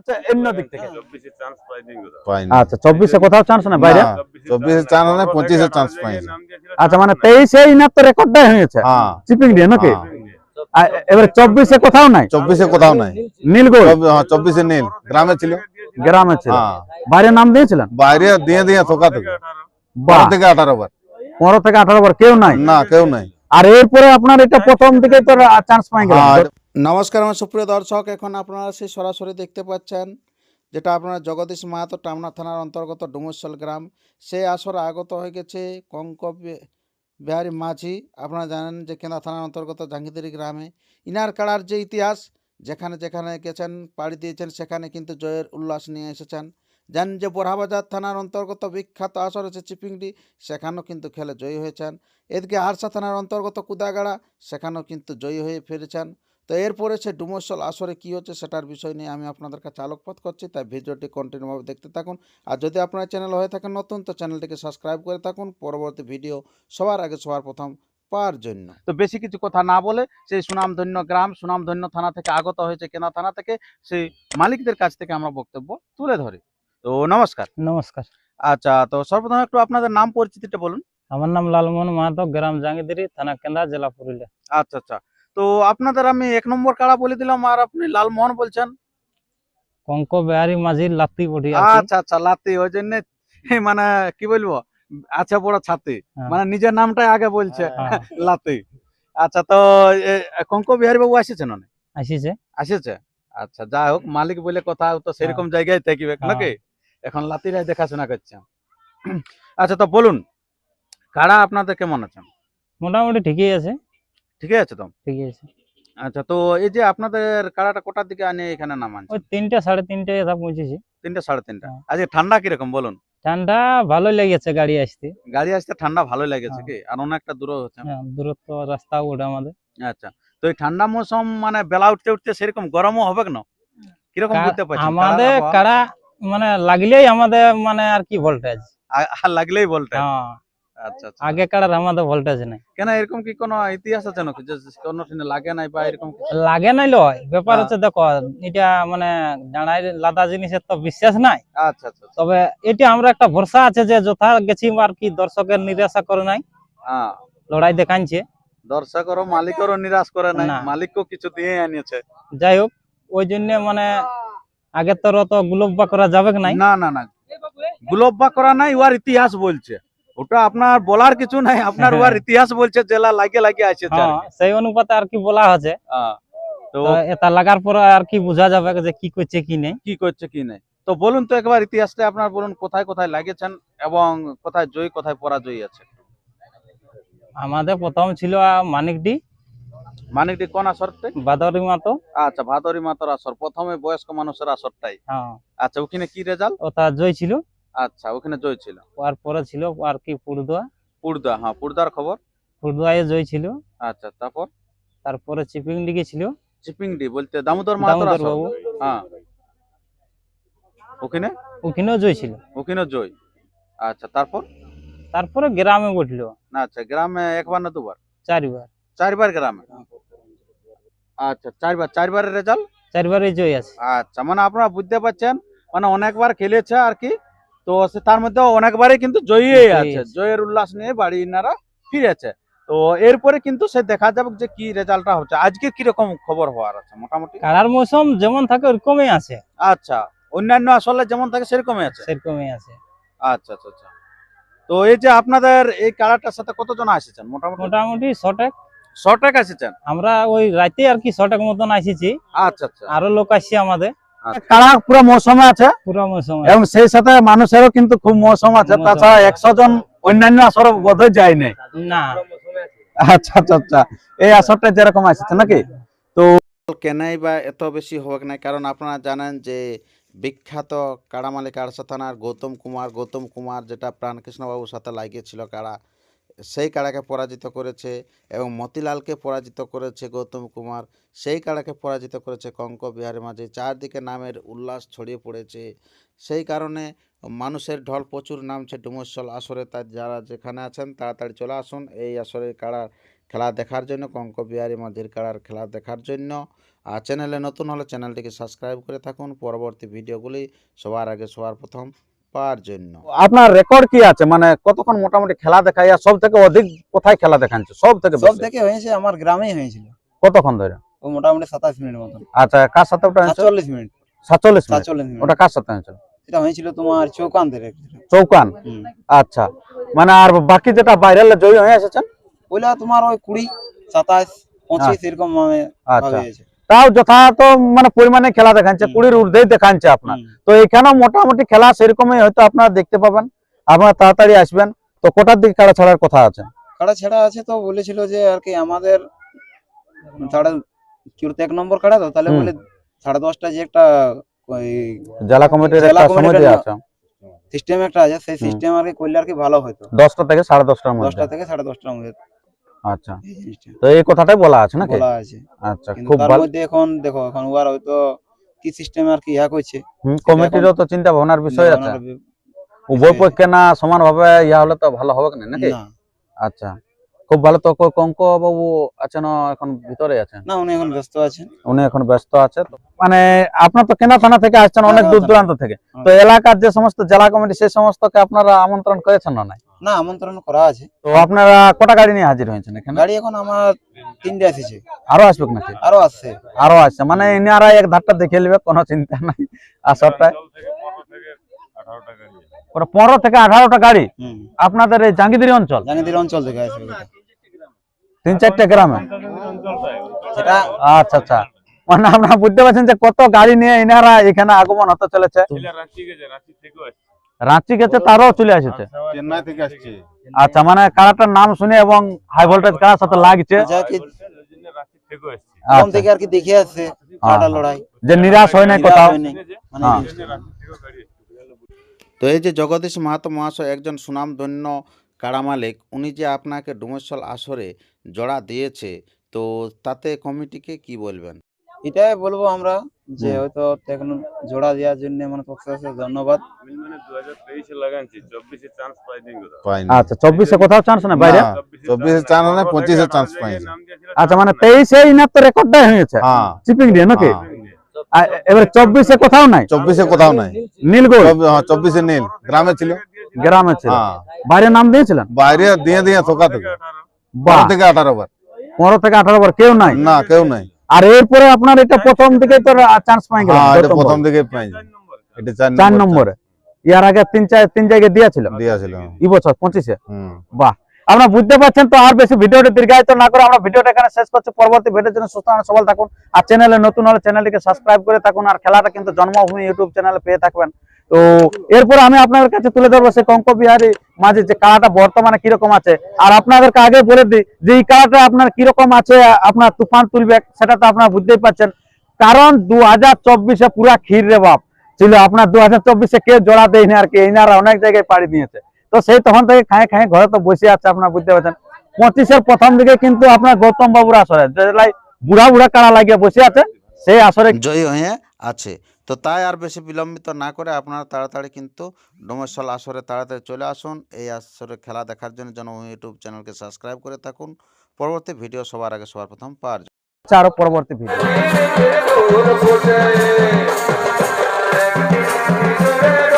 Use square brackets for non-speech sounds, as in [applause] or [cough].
আচ্ছা দিক থেকে। চব্বিশে আচ্ছা চব্বিশে কোথাও চান্স না বাইরে? চব্বিশে চান্স না পঁচিশে চান্স পাইছে আচ্ছা মানে তেইশে ইনার তো রেকর্ডটাই হয়েছে। হ্যাঁ। চিপিং দিয়ে নাকি? হ্যাঁ। আর এবারে চব্বিশে কোথাও নাই? চব্বিশে কোথাও নাই। নীলগোল চব্বি- হ্যাঁ, চব্বিশে নীল। গ্রামে ছিল। গ্রামে ছিল। হ্যাঁ। বাইরে নাম দিয়েছিলেন? বাইরে দিয়ে দিয়ে থোকা থেকে। বারো থেকে আঠারো বার। পনেরো থেকে আঠারো বার কেউ নাই? না কেউ নাই। আর এরপরে আপনার এটা প্রথম দিকে তো চান্স পাই গেল নমস্কার, আমার সুপ্রিয় দর্শক। এখন আপনারা সেই সরাসরি দেখতে পাচ্ছেন, যেটা আপনারা জগদীশ মাহাতো টামনা থানার অন্তর্গত ডুমুসল গ্রাম। সেই আসরে আগত হয়ে গেছে কঙ্ক বিহারী মাঝি। আপনারা জানেন যে কেন্দা থানার অন্তর্গত জাঙ্গিদিরি গ্রামে। ইনার কাড়ার যে ইতিহাস, যেখানে যেখানে গেছেন, পাড়ি দিয়েছেন, সেখানে কিন্তু জয়ের উল্লাস নিয়ে এসেছেন। জানেন যে বোরহাবাজার থানার অন্তর্গত বিখ্যাত আসর হচ্ছে চিপিংডি, সেখানেও কিন্তু খেলে জয়ী হয়েছেন। এদিকে আরসা থানার অন্তর্গত কুদাগাড়া, সেখানেও কিন্তু জয়ী হয়ে ফিরেছেন। তো এরপরে সে ডুমসল আসরে কি হচ্ছে সেটার বিষয় নিয়ে আমি আপনাদের কাছে আলোকপাত করছি। তাই ভিডিওটি কন্টিনিউভাবে দেখতে থাকুন। আর যদি আপনার চ্যানেল হয়ে থাকেন নতুন তো চ্যানেলটিকে সাবস্ক্রাইব করে থাকুন। পরবর্তী ভিডিও সবার আগে সবার প্রথম পাওয়ার জন্য। তো বেশি কিছু কথা না বলে সেই সুনামধন্য গ্রাম সুনামধন্য থানা থেকে আগত হয়েছে কেনা থানা থেকে সেই মালিকদের কাছ থেকে আমরা বক্তব্য তুলে ধরি। তো নমস্কার। নমস্কার। আচ্ছা তো সর্বপ্রথম একটু আপনাদের নাম পরিচিতিটা বলুন। আমার নাম লালমোহন মাহাতো গ্রাম জাঙ্গিদিরি থানা কেন্দ্রা জেলা পুরুলিয়া। আচ্ছা আচ্ছা। তো আপনাদের আমি এক নম্বর কাড়া বলে দিলাম আর আপনি লালমোহন বলছেন। কঙ্ক বিহারী মাঝির লাত্তি বটি আচ্ছা আচ্ছা লাতি ওই জন্য মানে কি বলব আচ্ছা বড় ছাতি হ্যাঁ। মানে নিজের নামটাই আগে বলছে হ্যাঁ। লাতি আচ্ছা তো কঙ্ক বিহারী বাবু আসেছেন অনেক আসিছে। আসেছে? আচ্ছা যাই হোক মালিক বলে কথা তো সেরকম জায়গায় থাকবে হ্যাঁ। নাকি? এখন লাতিরাই দেখাশোনা করছে। আচ্ছা তো বলুন কারা আপনাদের কেমন আছেন? মোটামুটি ঠিকই আছে। ঠিকই আছে তো? ঠিকই আছে। আচ্ছা তো এই যে আপনাদের কাড়াটা কোটার দিকে আনে এখানে নামানছে ওই তিনটে সাড়ে তিনটে পৌঁছেছি তিনটা সাড়ে তিনটা। হ্যাঁ। আজকে ঠান্ডা কীরকম বলুন? ঠান্ডা ভালো লেগেছে গাড়ি আসতে। গাড়ি আসতে ঠান্ডা ভালো লেগেছে হ্যাঁ। কি? আর অনেকটা দূর হচ্ছে হ্যাঁ, দূরত্ব রাস্তা ওটা আমাদের। আচ্ছা তো এই ঠান্ডা মৌসুম মানে বেলা উঠতে উঠতে সেরকম গরমও হবে না কীরকম বুঝতে পারছেন আমাদের কাড়া মানে লাগলেই আমাদের মানে আর কি ভোল্টেজ আর লাগলেই বলতে হ্যাঁ। আচ্ছা আচ্ছা। আগে কাড়ার আমাদের ভোল্টেজ নাই। কেন এরকম কি কোনো ইতিহাস আছে নাকি? যে কোনো দিনে লাগে নাই বা এরকম লাগে নাই লয়। ব্যাপার হ্যাঁ। হচ্ছে দেখো এটা মানে জানাই লাদা জিনিসের তো বিশ্বাস নাই। আচ্ছা আচ্ছা আচ্ছা। তবে এটা আমরা একটা ভরসা আছে যে যথা গেছি আর কি দর্শকের নিরাশা করে নাই। হ্যাঁ। লড়াই দেখাইছে। দর্শকেরও মালিকেরও নিরাশ করে নাই। না। মালিকও কিছু দিয়ে আনিয়েছে। যাই হোক ওই জন্য মানে আগের তোর অত গুলব্বা করা যাবে না না না। গুলব্বা করা নাই ওর ইতিহাস বলছে। ওটা আপনার বলার কিছু নাই আপনার ওর [laughs] ইতিহাস বলছে জেলা লাগে লাগে আর হ্যাঁ। সেই অনুপাতে আর কি বলা হচ্ছে হ্যাঁ। তো এটা লাগার পর আর কি বোঝা যাবে যে কি করছে কি নেই। কি করছে কি নেই। তো বলুন তো একবার ইতিহাসটা আপনার বলুন কোথায় কোথায় লাগিয়েছেন এবং কোথায় জয়ী কোথায় পরাজয়ী আছে? আমাদের প্রথম ছিল মানিকডি। মানিকটি কোন আসরতে? বাদরি মাতো। আচ্ছা ভাদরি মাতর আসর প্রথমে বয়স্ক মানুষের আসরটাই। হ্যাঁ। আচ্ছা ওখানে কি রেজাল্ট ওটা জয় ছিল। আচ্ছা ওখানে জয় ছিল? আর পরে ছিল আর কি পুরদুয়া। পুরদা হ্যাঁ পুরদার খবর? পুরদুয়ায় জয় ছিল। আচ্ছা তারপর? তারপরে চিপিং ডিগে ছিল। চিপিংডি বলতে দামোদর মাহাতর বাবু। হ্যাঁ। ওখানে? ওখানেও জয় ছিল। ওখানে জয়। আচ্ছা তারপর? তারপরে গ্রামে উঠল। না আচ্ছা গ্রামে একবার না দুবার? চারবার। চারবার গ্রামে? আচ্ছা চারবার। চারবারের রেজাল্ট? চারবারে জয় আছে। আচ্ছা মানে আপনারা বুঝতে পারছেন মানে অনেকবার খেলেছে আর কি তো সে তার মধ্যে অনেকবারই কিন্তু জয়ী আছে। জয়ের উল্লাস নিয়ে বাড়ি ইনারা ফিরেছে। তো এরপরে কিন্তু সে দেখা যাবে যে কি রেজাল্টটা হচ্ছে। আজকে কীরকম খবর হওয়ার আছে? মোটামুটি? কাড়ার মৌসুম যেমন থাকে ওরকমই আছে। আচ্ছা। অন্যান্য আসলে যেমন থাকে সেরকমই আছে? সেরকমই আছে। আচ্ছা আচ্ছা আচ্ছা। তো এই যে আপনাদের এই কালারটার সাথে কতজন আসেছেন মোটামুটি? মোটামুটি শটেক শর্টেক আসেছেন? আমরা ওই রাতে আর কি শটেক মতন আসিছি। আচ্ছা আচ্ছা। আরও লোক আসছে আমাদের। কারা পুরো মৌসুমে আছে। পুরো মৌসুম এবং সেই সাথে মানুষেরও কিন্তু খুব মৌসুম আছে। তাছাড়া একশো জন অন্যান্য আসর বোধহয় যায় নাই। না। আচ্ছা আচ্ছা আচ্ছা। এই আসরটা যেরকম আসছে নাকি? তো কেনাই বা এত বেশি হোক না কারণ আপনারা জানেন যে বিখ্যাত কাড়া মালিক আরসা থানার গৌতম কুমার গৌতম কুমার যেটা প্রাণকৃষ্ণবাবুর সাথে লাগিয়েছিল কাড়া সেই কাড়াকে পরাজিত করেছে এবং মতিলালকে পরাজিত করেছে গৌতম কুমার। সেই কাড়াকে পরাজিত করেছে কঙ্ক বিহারের মাঝে। চারদিকে নামের উল্লাস ছড়িয়ে পড়েছে। সেই কারণে মানুষের ঢল প্রচুর নামছে ডুমসল আসরে। তার যারা যেখানে আছেন, তাড়াতাড়ি চলে আসুন এই আসরের কাড়া খেলা দেখার জন্য, কঙ্ক বিহারি মাঝির কাড়ার খেলা দেখার জন্য। আর চ্যানেলে নতুন হলে চ্যানেলটিকে সাবস্ক্রাইব করে থাকুন। পরবর্তী ভিডিওগুলি সবার আগে সবার প্রথম পাওয়ার জন্য। আপনার রেকর্ড কি আছে? মানে কতক্ষণ মোটামুটি খেলা দেখাইয়া সব থেকে অধিক কোথায় খেলা দেখাচ্ছে সব থেকে সব থেকে হয়েছে আমার গ্রামেই হয়েছিল। কতক্ষণ ধরে? ও মোটামুটি সাতাশ মিনিট মতন। আচ্ছা কার সাথে ওটা সাতচল্লিশ মিনিট। সাতচল্লিশ সাতচল্লিশ মিনিট। ওটা কার সাথে হয়েছিল? সেটা হয়েছিল তোমার চৌকান? চৌকান আচ্ছা। মানে আর বাকি যেটা বাইরের জয়ী হয়ে এসেছেন? ওইটা তোমার ওই কুড়ি সাতাশ পঁচিশ এরকম মানে আচ্ছা। হয়েছে। তাও যথাযথ মানে পরিমাণে খেলা দেখাচ্ছে কুড়ির ঊর্ধ্বেই দেখাচ্ছে আপনার। তো এখানেও মোটামুটি খেলা সেরকমই হয়তো আপনারা দেখতে পাবেন। আপনারা তাড়াতাড়ি আসবেন। তো কোটার দিকে কারা ছাড়ার কথা আছে? কাড়া ছেড়া আছে তো বলেছিল যে আর কি আমাদের সাড়ে এক নম্বর কাড়া তো? তাহলে বলে সাড়ে দশটা যে একটা জেলা কমিটির একটা দেওয়া আছে। সিস্টেম একটা আছে সেই সিস্টেম আর কি করলে আর কি ভালো হতো। দশটা থেকে সাড়ে দশটার মধ্যে। দশটা থেকে সাড়ে দশটার মধ্যে। আচ্ছা। তো এই কথাটাই বলা আছে নাকি? বলা আছে। আচ্ছা খুব তার ভালো। মধ্যে এখন দেখো এখন ওয়ার হয়তো কি সিস্টেম আর কি ইয়া করছে। কমিটিরও তো চিন্তা ভাবনার বিষয় আছে। উভয় পক্ষে না সমান ভাবে ইয়া হলে তো ভালো হবে না নাকি? না। আচ্ছা খুব ভালো তো কঙ্ক বাবু আছেন এখন ভিতরে আছেন? না উনি এখন ব্যস্ত আছেন। উনি এখন ব্যস্ত আছে। মানে আপনার তো কেনা থানা থেকে আসছেন অনেক দূর দূরান্ত থেকে। তো এলাকার যে সমস্ত জেলা কমিটি সেই সমস্তকে আপনারা আমন্ত্রণ করেছেন না নাই? না আমন্ত্রণ করা আছে। তো আপনারা কটা গাড়ি নিয়ে হাজির হয়েছেন এখানে? গাড়ি এখন আমার তিনটে এসেছে। আরও আসবে নাকি? আরও আসছে। আরও আসছে মানে ইনারা এক ধারটা দেখে নেবে কোনো চিন্তা নাই। ওটা পনেরো থেকে আঠারোটা গাড়ি? আপনাদের এই জাঙ্গিদিরি অঞ্চল? জানিদির অঞ্চল থেকে আসবে তিন চারটে গ্রামে? সেটা আচ্ছা আচ্ছা। মানে আপনারা বুঝতে পারছেন যে কত গাড়ি নিয়ে ইনারা এখানে আগমন হতে চলেছে? রাঁচি গেছে তারও চলে আসছে। চেন্নাই থেকে আসছে। আচ্ছা মানে কারাটার নাম শুনে এবং হাই ভোল্টেজ কারার সাথে লাগছে? আচ্ছা, থেকে আর কি দেখে আসছে? লড়াই। যে নিরাশ হয় নিরাশ কোথাও। হয়নি। মানে হ্যাঁ। এই জিনিসটা। তো এই যে জগদীশ মাহাতো মহাশয় একজন সুনামধন্য কাড়া মালিক উনি যে আপনাকে ডুমেশ্বর আসরে জোড়া দিয়েছে তো তাতে কমিটিকে কি বলবেন? এটাই বলব আমরা যে। হয়তো এখন জোড়া দেওয়ার জন্য মানে পক্ষে ধন্যবাদ। আচ্ছা চব্বিশে কোথাও চান্স না বাইরে? চব্বিশে চান্স না পঁচিশে চান্স পাইছে আচ্ছা মানে তেইশে ইনার তো রেকর্ডটাই হয়েছে? হ্যাঁ। চিপিং দিয়ে নাকি? হ্যাঁ। আর এবারে চব্বিশে কোথাও নাই? চব্বিশে কোথাও নাই। নীলগোল চব্বি- হ্যাঁ, চব্বিশে নীল। গ্রামে ছিল। গ্রামে ছিল। হ্যাঁ। বাইরে নাম দিয়েছিলেন? বাইরে দিয়ে দিয়ে থোকা থেকে। বারো থেকে আঠারো। বার। পনেরো থেকে আঠারো বার কেউ নাই? না কেউ নাই। আর এরপরে আপনার এটা প্রথম দিকে তো চান্স পাই গেল হ্যাঁ প্রথম এটা চার চার নম্বরে ইয়ার আগে তিন চার তিন জায়গায় দিয়েছিল দিয়েছিল এই বছর পঁচিশে। বাহ। আপনারা বুঝতে পারছেন তো আর বেশি ভিডিওটা দীর্ঘায়িত না করে আমরা ভিডিওটা এখানে শেষ করছি। পরবর্তী ভিডিওর জন্য সুস্থ সবল থাকুন। আর চ্যানেলে নতুন হলে চ্যানেলটিকে সাবস্ক্রাইব করে থাকুন। আর খেলাটা কিন্তু জন্মভূমি ইউটিউব চ্যানেলে পেয়ে থাকবেন। তো এরপর আমি আপনাদের কাছে তুলে ধরবো সেই কঙ্ক বিহারী মাঝে যে কালাটা বর্তমানে কীরকম আছে। আর আপনাদেরকে আগে বলে দিই যে এই কালাটা আপনার কীরকম আছে আপনার তুফান তুলবে সেটা তো আপনারা বুঝতেই পারছেন। কারণ দু হাজার চব্বিশে পুরা ক্ষীর রে বাপ। ছিল আপনার দু হাজার চব্বিশে কেউ জোড়া দেয়নি আর কি এনারা অনেক জায়গায় পাড়ি দিয়েছে। তো সেই তখন থেকে খায়ে খায়ে ঘরে তো বসে আছে আপনার বুঝতে পারছেন। পঁচিশের প্রথম দিকে কিন্তু আপনার গৌতম বাবুর আসরে যেলাই বুড়া বুড়া কাড়া লাগিয়ে বসে আছে সেই আসরে জয়ী হয়ে আছে। তো তাই আর বেশি বিলম্বিত না করে আপনারা তাড়াতাড়ি কিন্তু ডোমেশ্বর আসরে তাড়াতাড়ি চলে আসুন। এই আসরে খেলা দেখার জন্য জনভূমি ইউটিউব চ্যানেলকে সাবস্ক্রাইব করে থাকুন। পরবর্তী ভিডিও সবার আগে সবার প্রথম পাওয়ার জন্য। আরও পরবর্তী ভিডিও। Nazareth.